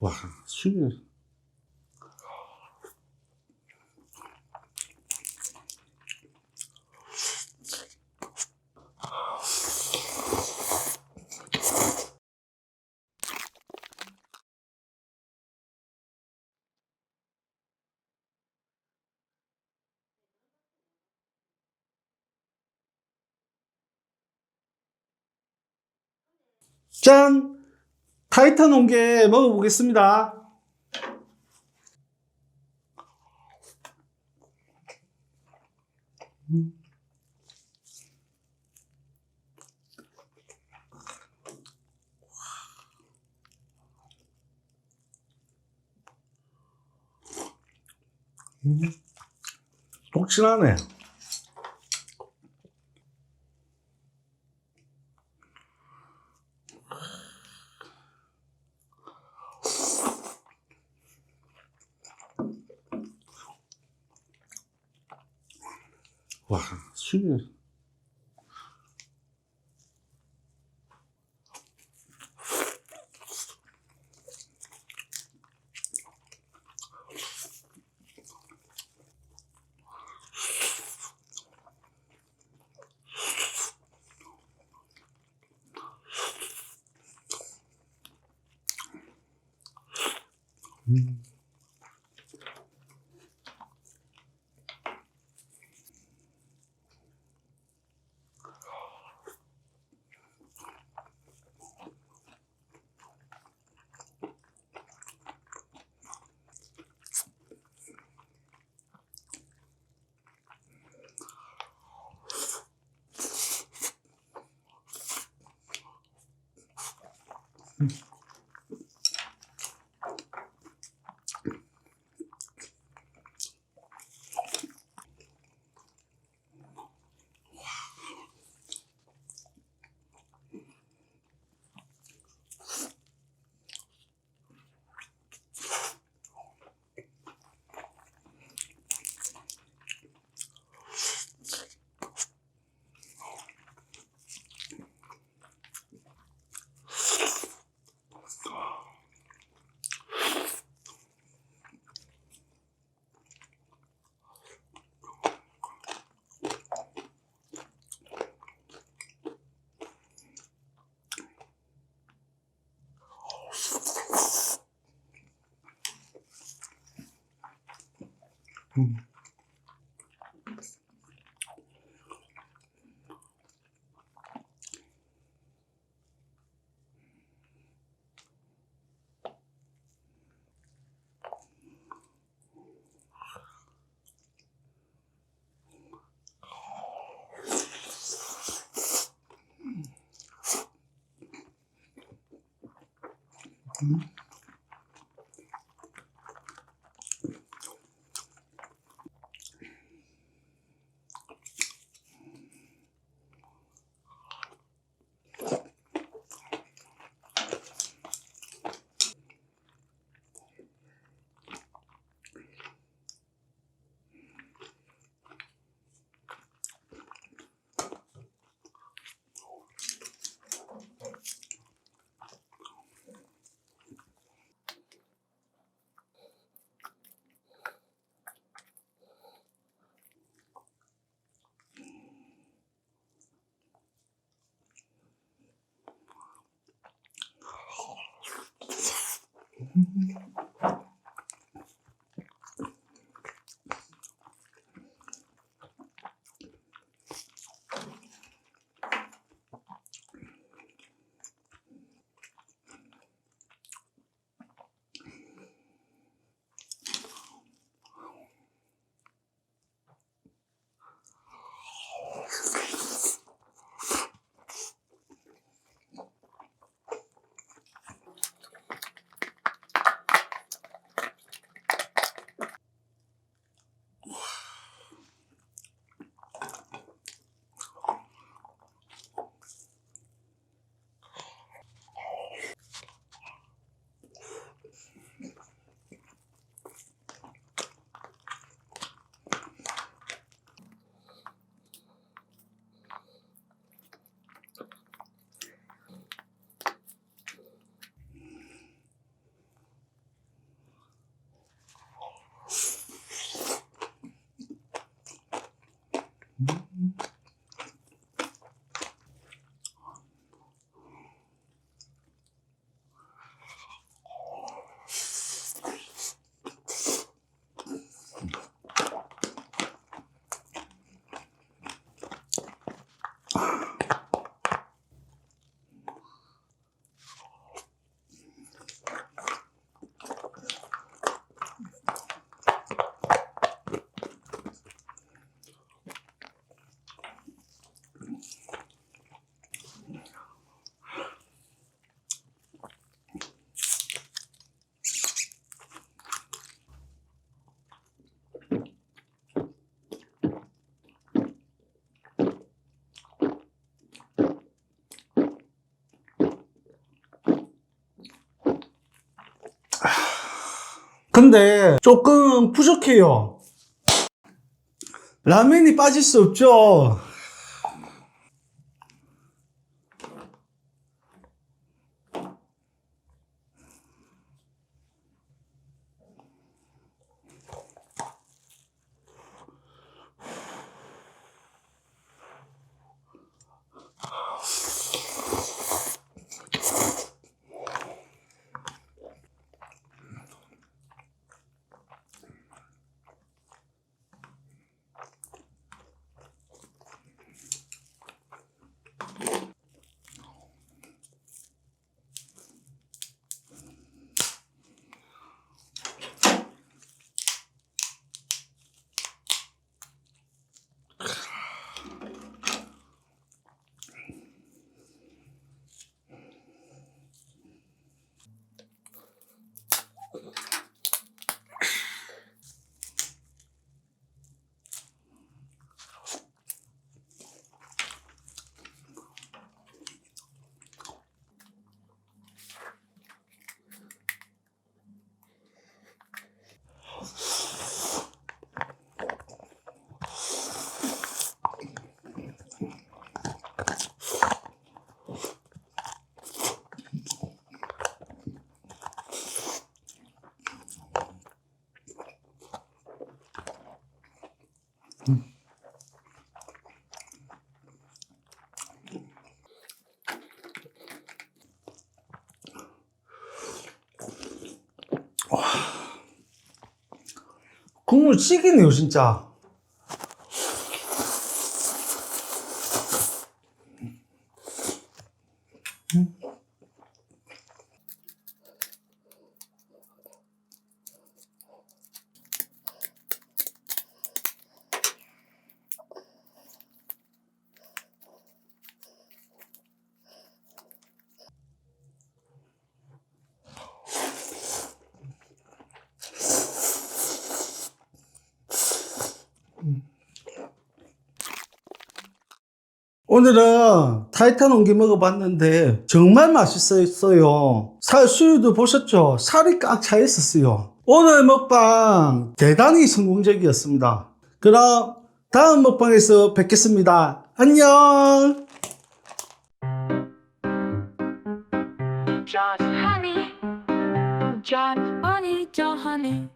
와, 술이. 짠! 타이탄 온게 먹어보겠습니다. 음. 음. 독실하네. 와, 술이. 음. Mm-hmm. Mm-hmm. Mm-hmm. 근데 조금 부족해요. 라면이 빠질 수 없죠. 국물 찌기네요, 진짜. 오늘은 타이탄 옹기 먹어봤는데 정말 맛있었어요. 살 수유도 보셨죠? 살이 꽉 차 있었어요. 오늘 먹방 대단히 성공적이었습니다. 그럼 다음 먹방에서 뵙겠습니다. 안녕! John, honey, John, honey, John, honey.